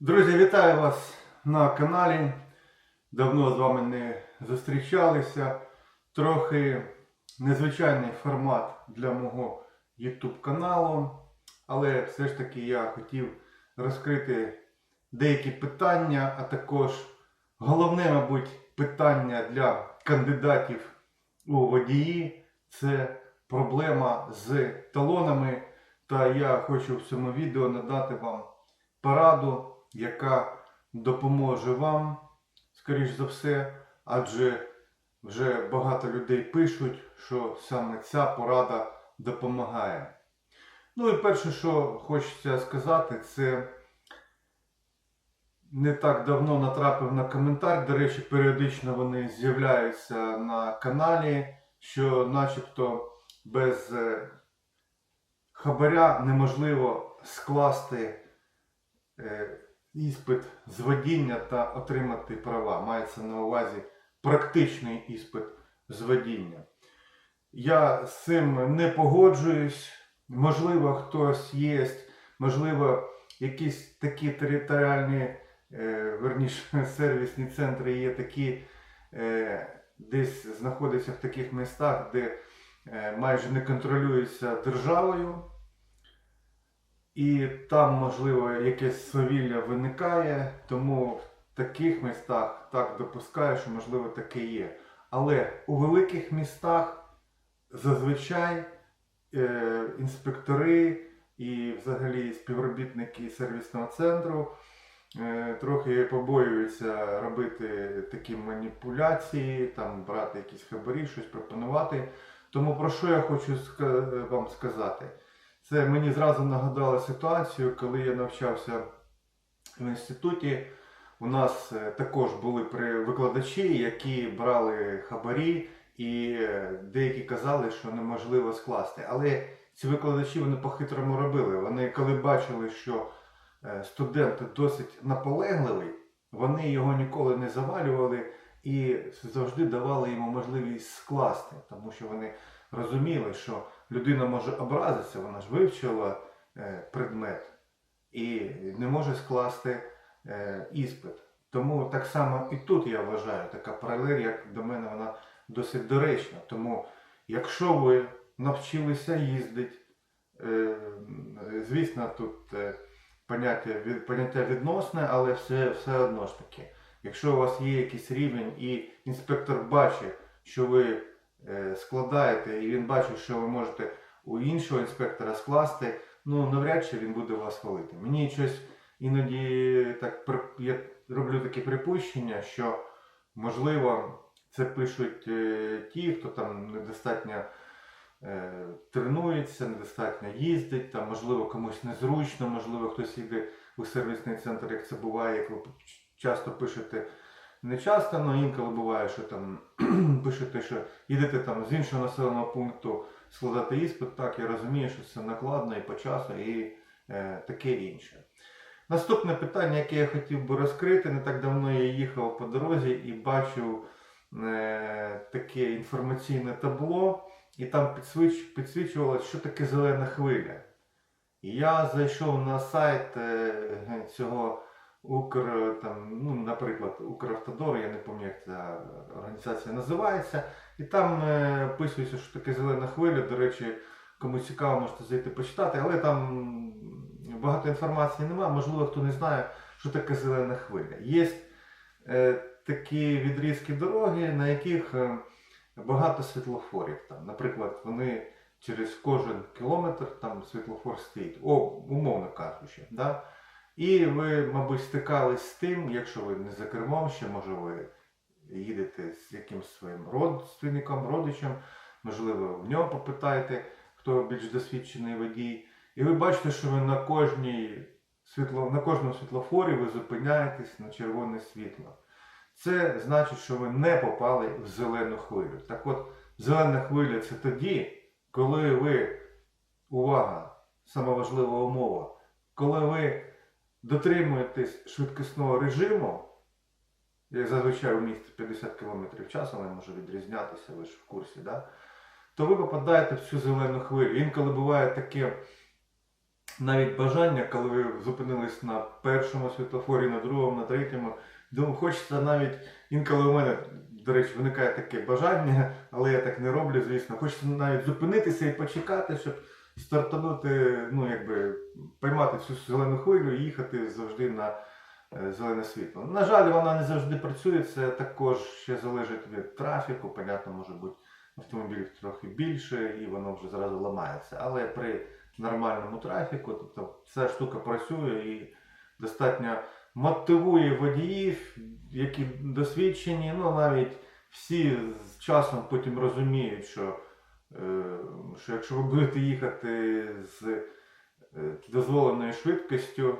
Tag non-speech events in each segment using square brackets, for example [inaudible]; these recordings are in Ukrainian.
Друзі, вітаю вас на каналі. Давно з вами не зустрічалися. Трохи незвичайний формат для мого YouTube каналу. Але все ж таки я хотів розкрити деякі питання, а також головне, мабуть, питання для кандидатів у водії це проблема з талонами. Та я хочу в цьому відео надати вам пораду, яка допоможе вам, скоріш за все, адже вже багато людей пишуть, що саме ця порада допомагає. Ну і перше, що хочеться сказати, це не так давно натрапив на коментар. До речі, періодично вони з'являються на каналі, що начебто без е, хабаря неможливо скласти е, іспит з водіння та отримати права. Мається на увазі практичний іспит з водіння. Я з цим не погоджуюсь. Можливо, хтось є, можливо, якісь такі територіальні, е, верніше, [laughs] сервісні центри є такі, е, десь знаходяться в таких містах, де е, майже не контролюються державою. І там, можливо, якесь свавілля виникає, тому в таких містах так допускаю, що можливо таке є. Але у великих містах зазвичай е, інспектори і взагалі співробітники сервісного центру е, трохи побоюються робити такі маніпуляції, там брати якісь хабарі, щось пропонувати. Тому про що я хочу вам сказати? Це мені зразу нагадало ситуацію, коли я навчався в інституті. У нас е, також були викладачі, які брали хабарі, і е, деякі казали, що неможливо скласти. Але ці викладачі вони по-хитрому робили. Вони, коли бачили, що е, студент досить наполегливий, вони його ніколи не завалювали і завжди давали йому можливість скласти, тому що вони розуміли, що людина може образитися, вона ж вивчила е, предмет і не може скласти е, іспит. Тому так само і тут я вважаю, така паралель, як до мене, вона досить доречна. Тому, якщо ви навчилися їздити, е, звісно, тут поняття, поняття відносне, але все, все одно ж таки. Якщо у вас є якийсь рівень і інспектор бачить, що ви складаєте, і він бачить, що ви можете у іншого інспектора скласти, ну навряд чи він буде вас хвалити. Мені щось іноді так я роблю такі припущення, що можливо це пишуть е, ті, хто там недостатньо е, тренується, недостатньо їздить, там, можливо, комусь незручно, можливо, хтось їде у сервісний центр, як це буває, як ви часто пишете. Не часто, але інколи буває, що там [clears throat] пишете, що їдете там з іншого населеного пункту складати іспит. Так, я розумію, що це накладно і по часу, і е, таке інше. Наступне питання, яке я хотів би розкрити, не так давно я їхав по дорозі і бачив е, таке інформаційне табло, і там підсвіч, підсвічувалося, що таке зелена хвиля. І я зайшов на сайт е, цього Укр, там, ну, наприклад, Укравтодор, я не пам'ятаю, як ця організація називається. І там е, описується, що таке зелена хвиля. До речі, кому цікаво, можете зайти почитати, але там багато інформації немає. Можливо, хто не знає, що таке зелена хвиля. Є е, такі відрізки дороги, на яких е, багато світлофорів. Там, наприклад, вони через кожен кілометр там світлофор стоїть, о, умовно кажучи. Да? І ви, мабуть, стикались з тим, якщо ви не за кермом, ще може ви їдете з якимсь своїм родственником, родичем, можливо, в нього попитаєте, хто більш досвідчений водій. І ви бачите, що ви на кожній світло, на кожному світлофорі ви зупиняєтесь на червоне світло. Це значить, що ви не попали в зелену хвилю. Так от, зелена хвиля це тоді, коли ви, увага, сама важлива умова, коли ви дотримуєтесь швидкісного режиму, як зазвичай у місті 50 км в час, але може відрізнятися, ви ж в курсі, да? то ви попадаєте в цю зелену хвилю. Інколи буває таке навіть бажання, коли ви зупинились на першому світлофорі, на другому, на третьому. Думаю, хочеться навіть інколи у мене, до речі, виникає таке бажання, але я так не роблю, звісно. Хочеться навіть зупинитися і почекати, щоб стартанути, ну якби поймати цю зелену хвилю і їхати завжди на е, зелене світло. На жаль, вона не завжди працює, це також ще залежить від трафіку. Понятно, може бути автомобілів трохи більше і воно вже зразу ламається. Але при нормальному трафіку, тобто ця штука працює і достатньо мотивує водіїв, які досвідчені, ну навіть всі з часом потім розуміють, що, що якщо ви будете їхати з е, дозволеною швидкістю,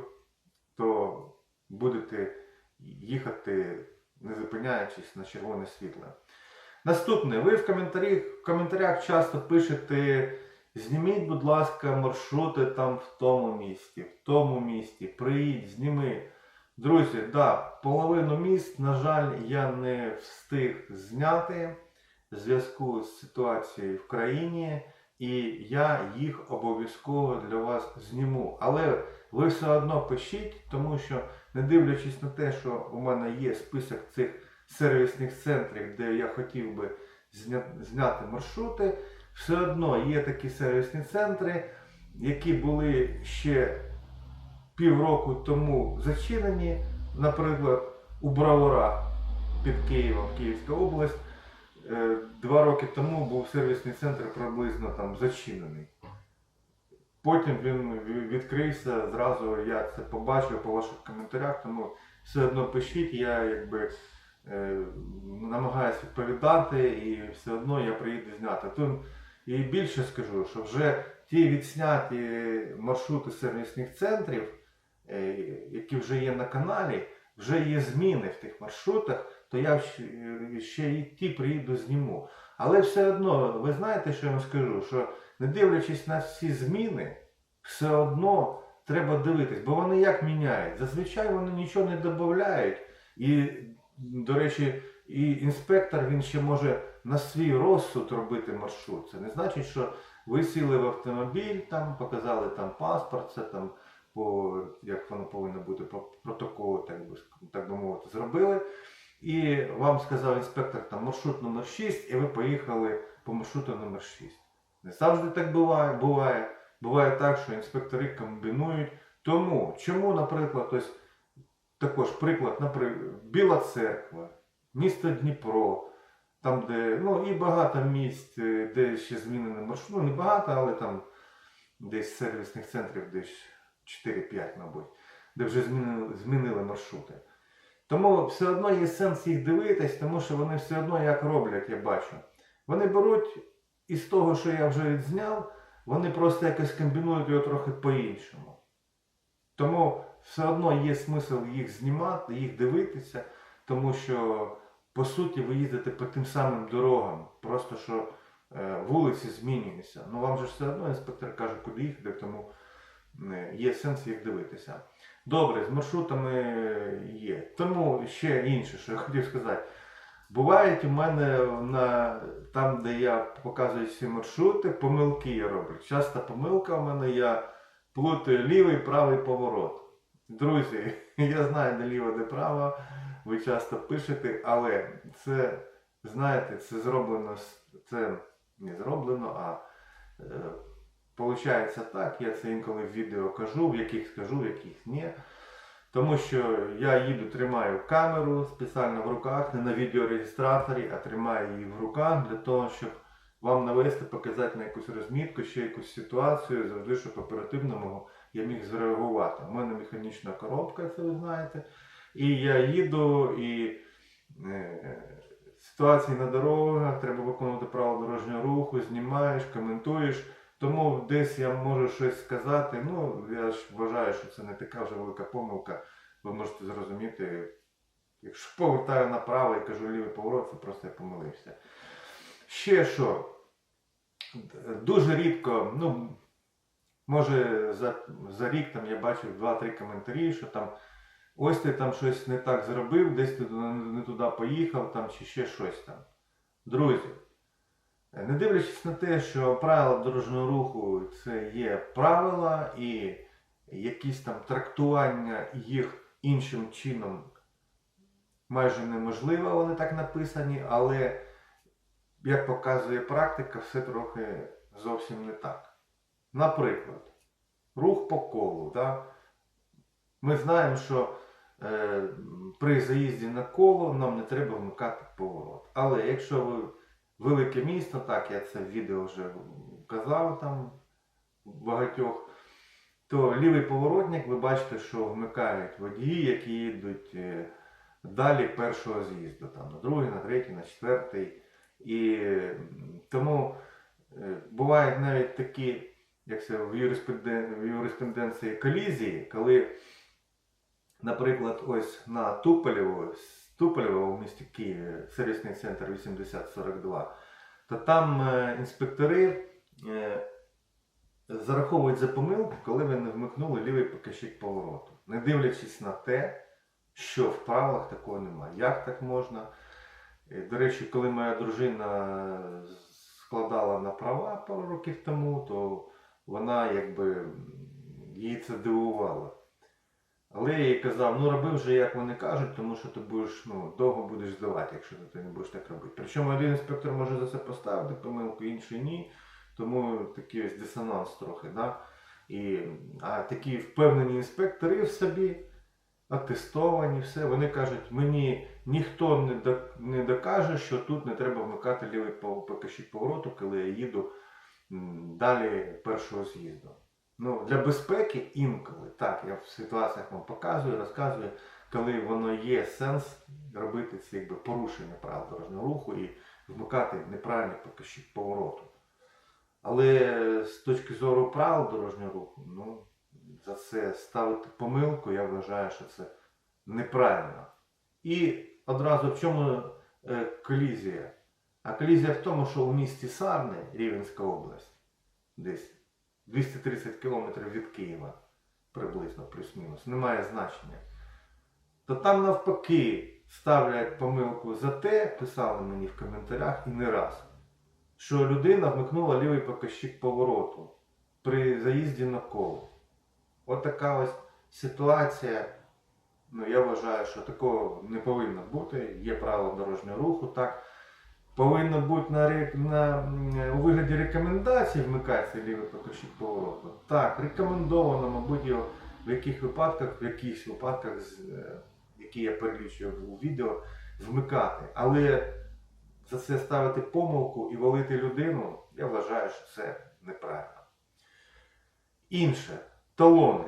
то будете їхати не зупиняючись на червоне світло. Наступне, ви в, коментарі, в коментарях часто пишете, зніміть, будь ласка, маршрути там в тому місті, в тому місті, приїдь, зніми. Друзі, да, половину міст, на жаль, я не встиг зняти зв'язку з ситуацією в країні, і я їх обов'язково для вас зніму. Але ви все одно пишіть, тому що, не дивлячись на те, що у мене є список цих сервісних центрів, де я хотів би зняти маршрути, все одно є такі сервісні центри, які були ще півроку тому зачинені, наприклад, у Браворах під Києвом, Київська область. Е, Два роки тому був сервісний центр приблизно там зачинений. Потім він відкрився, зразу я це побачив по ваших коментарях, тому все одно пишіть, я якби е, намагаюся відповідати і все одно я приїду зняти. Тут і більше скажу, що вже ті відсняті маршрути сервісних центрів, е, які вже є на каналі, вже є зміни в тих маршрутах, то я ще, і ті приїду зніму. Але все одно, ви знаєте, що я вам скажу, що не дивлячись на всі зміни, все одно треба дивитись, бо вони як міняють. Зазвичай вони нічого не додають. І, до речі, і інспектор він ще може на свій розсуд робити маршрут. Це не значить, що ви сіли в автомобіль, там показали там паспорт, це там по як воно повинно бути по протоколу, так би так би мовити, зробили. І вам сказав інспектор там маршрут номер 6, і ви поїхали по маршруту номер 6. Не завжди так буває. Буває, буває так, що інспектори комбінують. Тому, чому, наприклад, ось також приклад, наприклад, Біла церква, місто Дніпро, там, де, ну і багато місць, е, де ще змінений маршрут, ну не багато, але там десь сервісних центрів, десь 4-5, мабуть, де вже змінили, змінили маршрути. Тому все одно є сенс їх дивитись, тому що вони все одно як роблять, я бачу. Вони беруть із того, що я вже відзняв, вони просто якось комбінують його трохи по-іншому. Тому все одно є смисл їх знімати, їх дивитися, тому що по суті ви їздите по тим самим дорогам, просто що е, вулиці змінюються. Ну вам же все одно інспектор каже, куди їхати, тому є сенс їх дивитися. Добре, з маршрутами є. Тому ще інше, що я хотів сказати. Бувають у мене на, там, де я показую всі маршрути, помилки я роблю. Часто помилка у мене я плутаю лівий правий поворот. Друзі, [laughs] я знаю, де ліво, де право, ви часто пишете, але це, знаєте, це зроблено, це не зроблено, а е, Получається так, я це інколи в відео кажу, в яких скажу, в яких ні. Тому що я їду, тримаю камеру спеціально в руках, не на відеореєстраторі, а тримаю її в руках для того, щоб вам навести, показати на якусь розмітку, ще якусь ситуацію, завжди, щоб оперативно я міг зреагувати. У мене механічна коробка, це ви знаєте. І я їду, і е, ситуації на дорогах, треба виконувати правила дорожнього руху, знімаєш, коментуєш. Тому десь я можу щось сказати. Ну, я ж вважаю, що це не така вже велика помилка. Ви можете зрозуміти, якщо повертаю направо і кажу лівий поворот, це просто я помилився. Ще що, дуже рідко, ну, може за, за рік там я бачив 2-3 коментарі, що там ось ти там щось не так зробив, десь ти не туди поїхав там, чи ще щось там. Друзі, Не дивлячись на те, що правила дорожнього руху це є правила і якісь там трактування їх іншим чином майже неможливо, вони так написані, але як показує практика, все трохи зовсім не так. Наприклад, рух по колу. Да? Ми знаємо, що е, при заїзді на коло нам не треба вмикати поворот. Але якщо ви велике місто, так я це в відео вже казав там багатьох, то лівий поворотник ви бачите, що вмикають водії, які їдуть е, далі першого з'їзду, там, на другий, на третій, на четвертий. І тому е, бувають навіть такі, як це в, юриспруден- в юриспруденції колізії, коли, наприклад, ось на Туполєво, з Туполєва у місті Києві, сервісний центр 8042, то там е, інспектори е, зараховують за помилку, коли ви не вмикнули лівий показчик повороту, не дивлячись на те, що в правилах такого немає. Як так можна? Е, До речі, коли моя дружина складала на права пару років тому, то вона якби її це дивувало. Але я їй казав, ну роби вже як вони кажуть, тому що ти будеш ну, довго будеш здавати, якщо ти не будеш так робити. Причому один інспектор може за це поставити помилку, інший ні. Тому такий ось дисонанс трохи. Да? І, а такі впевнені інспектори в собі, атестовані, все, вони кажуть, мені ніхто не, докаже, що тут не треба вмикати лівий пов- повороту, коли я їду далі першого з'їзду. Ну, для безпеки інколи, так, я в ситуаціях вам показую, розказую, коли воно є сенс робити це якби порушення правил дорожнього руху і вмикати неправильний показчик повороту. Але з точки зору правил дорожнього руху, ну, за це ставити помилку, я вважаю, що це неправильно. І одразу в чому е, колізія? А колізія в тому, що у місті Сарни, Рівенська область, десь 230 кілометрів від Києва, приблизно плюс-мінус, немає значення. То там навпаки ставлять помилку за те, писали мені в коментарях і не раз, що людина вмикнула лівий показчик повороту при заїзді на коло. От така ось ситуація. Ну, я вважаю, що такого не повинно бути. Є правила дорожнього руху, так. Повинно бути на, на, у вигляді рекомендацій вмикатися лівий показчик повороту. Так, рекомендовано, мабуть, його в яких випадках, в якихось випадках, е, які я перелічую у відео, вмикати. Але за це ставити помилку і валити людину, я вважаю, що це неправильно. Інше талони.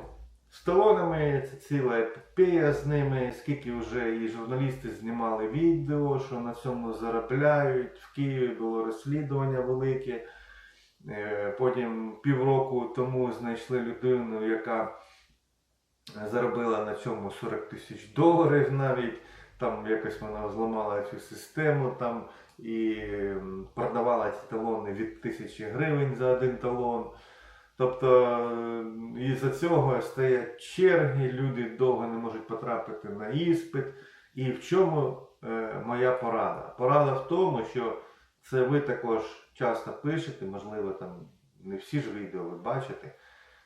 З талонами це ціла епопея з ними, скільки вже і журналісти знімали відео, що на цьому заробляють. В Києві було розслідування велике. Е, Потім півроку тому знайшли людину, яка заробила на цьому 40 тисяч доларів навіть. Там якось вона зламала цю систему там і продавала ці талони від тисячі гривень за один талон. Тобто е, із-за цього стоять черги, люди довго не можуть потрапити на іспит. І в чому е, моя порада? Порада в тому, що це ви також часто пишете, можливо, там не всі ж відео ви бачите.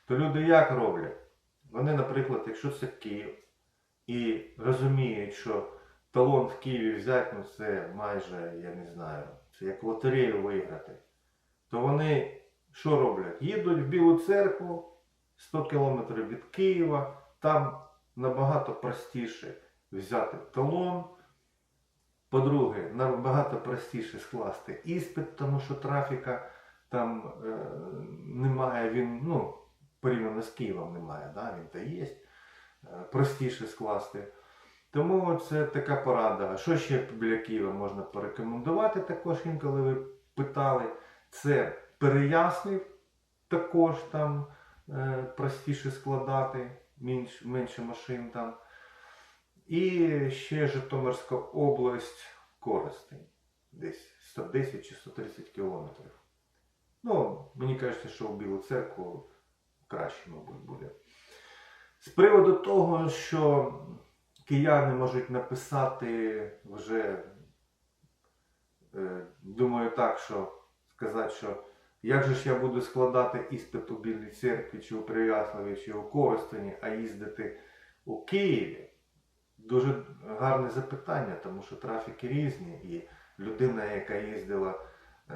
То люди як роблять? Вони, наприклад, якщо це Київ і розуміють, що талон в Києві взяти, ну це майже, я не знаю, це як лотерею виграти, то вони що роблять? Їдуть в Білу церкву 100 кілометрів від Києва, там набагато простіше взяти талон. По-друге, набагато простіше скласти іспит, тому що трафіка там е, немає, він, ну, порівняно з Києвом немає, да? він та є. Е, простіше скласти. Тому це така порада. Що ще біля Києва можна порекомендувати також, інколи ви питали. Це Переяслів також там е, простіше складати, менш, менше машин там. І ще Житомирська область Коростень. Десь 110 чи 130 кілометрів. Ну, мені кажеться, що в Білу церкву краще, мабуть, буде. З приводу того, що кияни можуть написати вже, е, думаю так, що сказати, що як же ж я буду складати іспит у Білій церкві, чи у Переяславі, чи у Коростені, а їздити у Києві? Дуже гарне запитання, тому що трафіки різні, і людина, яка їздила е,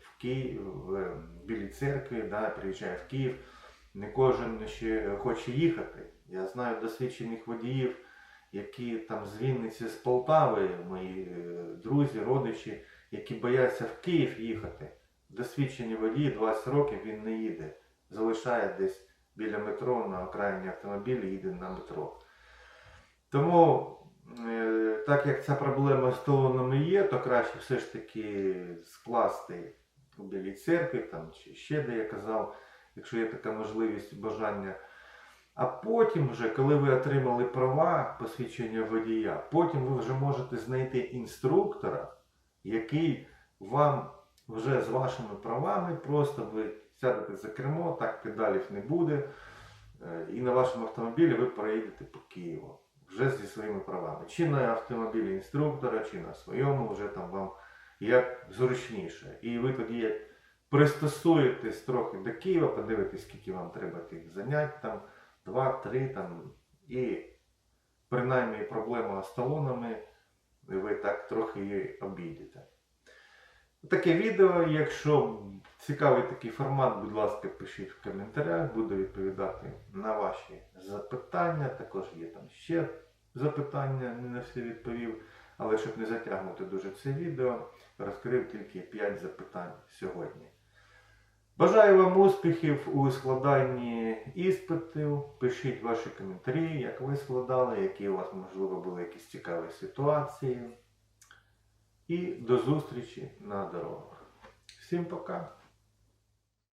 в Київ, в Білій церкві, да, приїжджає в Київ, не кожен ще хоче їхати. Я знаю досвідчених водіїв, які там з Вінниці, з Полтави, мої е, друзі, родичі, які бояться в Київ їхати. Досвідчені водії 20 років він не їде. Залишає десь біля метро на окраїні автомобілі, їде на метро. Тому, е, так як ця проблема з талонами є, то краще все ж таки скласти у Білій церкві там, чи ще де я казав, якщо є така можливість бажання. А потім, вже, коли ви отримали права, посвідчення водія, потім ви вже можете знайти інструктора, який вам вже з вашими правами, просто ви сядете за кермо, так педалів не буде, е, і на вашому автомобілі ви проїдете по Києву вже зі своїми правами. Чи на автомобілі інструктора, чи на своєму, вже там вам як зручніше. І ви тоді як пристосуєтесь трохи до Києва, подивитесь, скільки вам треба тих занять, там, два-три там, і принаймні проблема з талонами ви так трохи її обійдете. Таке відео, якщо цікавий такий формат, будь ласка, пишіть в коментарях, буду відповідати на ваші запитання. Також є там ще запитання, не на всі відповів. Але щоб не затягнути дуже це відео, розкрив тільки 5 запитань сьогодні. Бажаю вам успіхів у складанні іспитів. Пишіть ваші коментарі, як ви складали, які у вас, можливо, були якісь цікаві ситуації. І до зустрічі на дорогах. Всім пока!